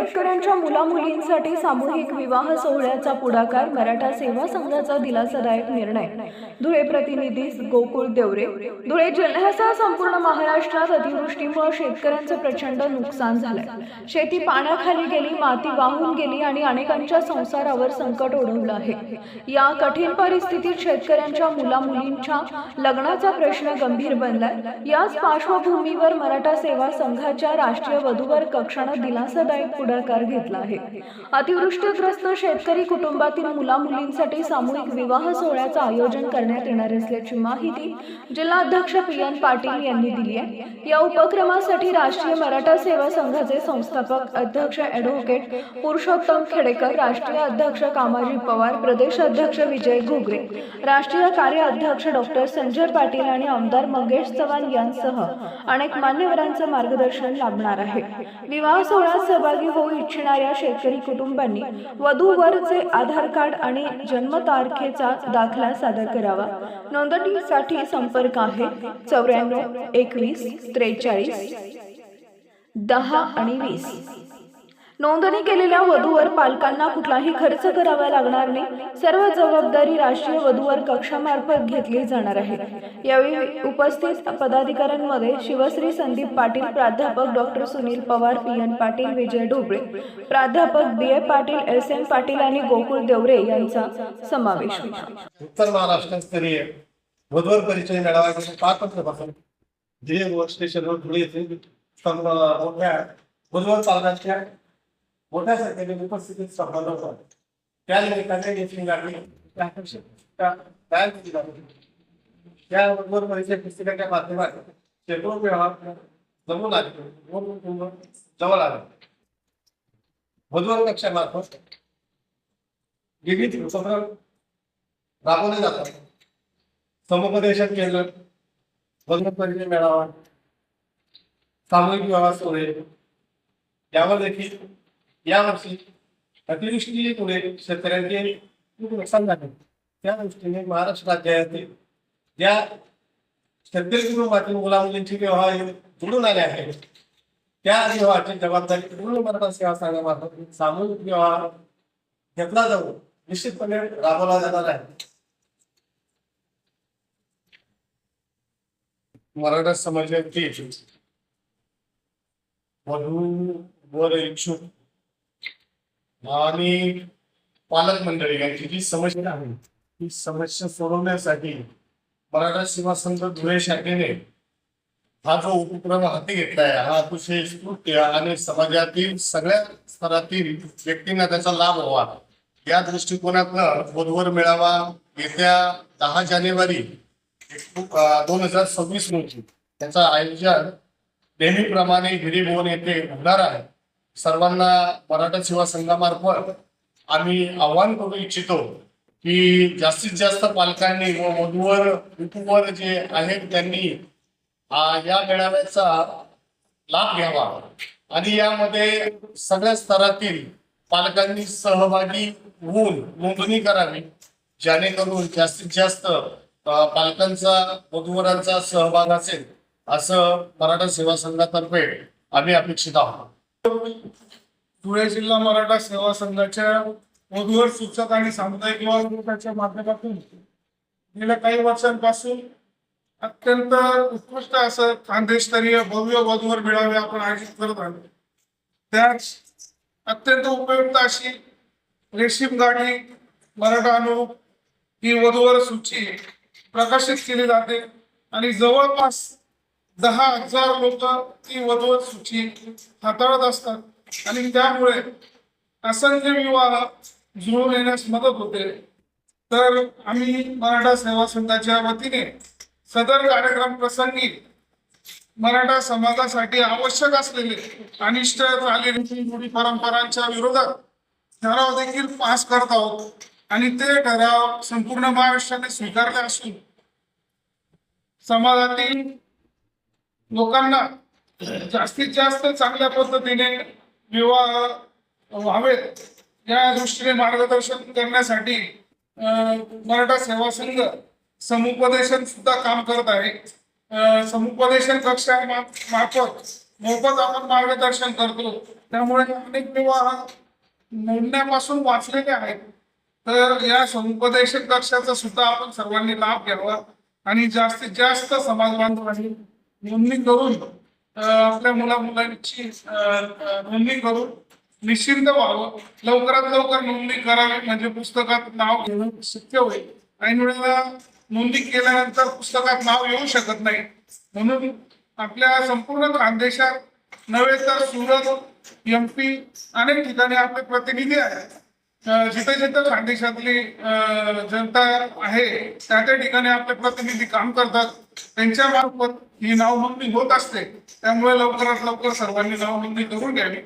शेतकऱ्यांच्या मुलामुलींसाठी सामूहिक विवाह सोहळ्याचा पुढाकार मराठा सेवा संघाचा दिलासादायक निर्णय. धुळे प्रतिनिधी गोकुळ देवरे. धुळे जिल्ह्यासह संपूर्ण महाराष्ट्रात अतिवृष्टीमुळे शेतकऱ्यांचं प्रचंड नुकसान झालंय. शेती पाण्याखाली गेली माती वाहून गेली आणि अनेकांच्या संसारावर संकट ओढवलं आहे. या कठीण परिस्थितीत शेतकऱ्यांच्या मुलामुलींच्या लग्नाचा प्रश्न गंभीर बनलाय. याच पार्श्वभूमीवर मराठा सेवा संघाच्या राष्ट्रीय वधूवर कक्षानं दिलासादायक पुढाकार घेतला आहे. अतिवृष्टीग्रस्त शेतकरी कुटुंबातील मुला मुलींसाठी सामूहिक विवाह सोहळ्याचं आयोजन करण्यात येणार असल्याची माहिती जिल्हाध्यक्ष पी एन पाटील यांनी दिली आहे. या उपक्रमासाठी राष्ट्रीय मराठा सेवा संघाचे संस्थापक अध्यक्ष ॲडव्होकेट पुरुषोत्तम खेडेकर राष्ट्रीय अध्यक्ष कामाजी पवार प्रदेश अध्यक्ष विजय घुगरे राष्ट्रीय कार्य अध्यक्ष डॉक्टर संजय पाटील आणि आमदार मंगेश चव्हाण यांसह अनेक मान्यवरांचं मार्गदर्शन लाभणार आहे. विवाह सोहळ्यात सहभागी होऊ इच्छिणाऱ्या शेतकरी कुटुंबांनी वधूवरचे आधार कार्ड आणि जन्मतारखेचा दाखला सादर करावा. नोंदणीसाठी संपर्क आहे चौऱ्याण्णव एकवीस त्रेचाळीस दहा आणि वीस. नोंदणी केलेल्या वधूवर पालकांना कुठलाही खर्च करावा लागणार नाही. सर्व जबाबदारी राष्ट्रीय वधूवर कक्षामार्फत घेतली जाणार आहे. यावेळी उपस्थित पदाधिकाऱ्यांमध्ये शिवश्री संदीप पाटील प्राध्यापक doctor Sunil Pawar P. N. Patil Vijay Dhoble प्राध्यापक B. A. Patil S. M. Patil आणि गोकुळ देवरे यांचा समावेश होता. उत्तर महाराष्ट्रस्तरीय वधूवर परिचय मेळावा जे वर्क स्टेशनवर धुळे येथे वधूवर पालकांच्या मोठ्या संख्येने उपस्थितीत संबंध होता त्या निमित्ताने मीटिंग लागली त्या तयार केली जाते त्या परिचय पुस्तिकेच्या माध्यमातून शेकडो व्यवहार जमून आले व कुटुंब जवळ आले वधूवर कक्षामार्फत विविध उपक्रम राबवले जातात समुपदेशन केलं वधू परिचय मेळावा सामूहिक व्यवहार सोहळे यावर देखील यावर्षी अतिवृष्टीमुळे शेतकऱ्यांचे खूप नुकसान झाले त्या दृष्टीने महाराष्ट्र राज्यातील ज्या शेतकरी कुटुंबातील मुला मुलींचे विवाह हे जुळून आले आहेत त्या विवाहाची जबाबदारी पूर्ण मराठा सेवा संघामार्फत सामूहिक विवाह घेतला जाऊन निश्चितपणे राबवला जाणार आहे मराठा समाजाची वधू वर इच्छुक आणि पालक मंडळी यांची जी समस्या आहे ती समस्या सोडवण्यासाठी मराठा सेवा संघ धुळे शाखेने हा जो उपक्रम हाती घेतलाय हा अतिशय स्फूर्त आणि समाजातील सगळ्या स्तरातील व्यक्तींना त्याचा लाभ व्हावा. या दृष्टिकोनातनं बोधवर मेळावा येत्या दहा जानेवारी दोन हजार सव्वीस रोजी त्याचं आयोजन नेहमीप्रमाणे गिरी येथे होणार आहे. सर्वांना मराठा सेवा संघामार्फत आम्ही आव्हान करू इच्छितो की जास्तीत जास्त पालकांनी व वधूवर ऋतूवर जे आहेत त्यांनी या मेळाव्याचा लाभ घ्यावा. आणि यामध्ये सगळ्या स्तरातील पालकांनी सहभागी होऊन नोंदणी करावी जेणेकरून जास्तीत जास्त पालकांचा वधूवरांचा सहभाग असेल असं मराठा सेवा संघातर्फे आम्ही अपेक्षित आहोत. धुळे जिल्हा मराठा सेवा संघाच्या वधूवर सूचक आणि सामुदायिक विवाह माध्यमातून गेल्या काही वर्षांपासून अत्यंत उत्कृष्ट असं खानदेशस्तरीय भव्य वधूवर मेळावे आपण आयोजित करत आलो. त्याच अत्यंत उपयुक्त अशी रेशीम गाडी मराठा अनुरूप ही वधूवर सूची प्रकाशित केली जाते. आणि जवळपास दहा हजार लोक ती वधवत सूची हाताळत असतात. आणि त्यामुळे असंख्य विवाह जुळून येण्यास मदत होते. तर आम्ही मराठा सेवा संघाच्या वतीने सदर कार्यक्रम प्रसंगी मराठा समाजासाठी आवश्यक असलेले अनिष्ट चालीरीती रूढी परंपरांच्या विरोधात ठराव देखील पास करत आहोत. आणि ते ठराव संपूर्ण महाराष्ट्राने स्वीकारले असून समाजातील लोकांना जास्तीत जास्त चांगल्या पद्धतीने विवाह व्हावेत. या दृष्टीने मार्गदर्शन करण्यासाठी मराठा सेवा संघ समुपदेशन सुद्धा काम करत आहे. समुपदेशन कक्षा मार्फत मोफत आपण मार्गदर्शन करतो. त्यामुळे अनेक विवाह नोंदण्यापासून वाचलेले आहेत. तर या समुपदेशक कक्षाचा सुद्धा आपण सर्वांनी लाभ घ्यावा आणि जास्तीत जास्त समाज बांधवांनी नोंदणी करून आपल्या मुला मुलांची नोंदणी करून निश्चिंत व्हावं. लवकरात लवकर नोंदणी करावी म्हणजे पुस्तकात नाव घेणं शक्य होईल. ऐन वेळेला नोंदणी केल्यानंतर पुस्तकात नाव येऊ शकत नाही. म्हणून आपल्या संपूर्ण खानदेशात नव्हे तर सुरत एमपी अनेक ठिकाणी आपले प्रतिनिधी आहेत. जिथे जिथे खानदेशातली जनता आहे त्या त्या ठिकाणी आपले प्रतिनिधी काम करतात. त्यांच्या मार्फत ही नाव नोंदणी होत असते त्यामुळे लवकरात लवकर सर्वांनी नाव नोंदणी करून घ्यावी.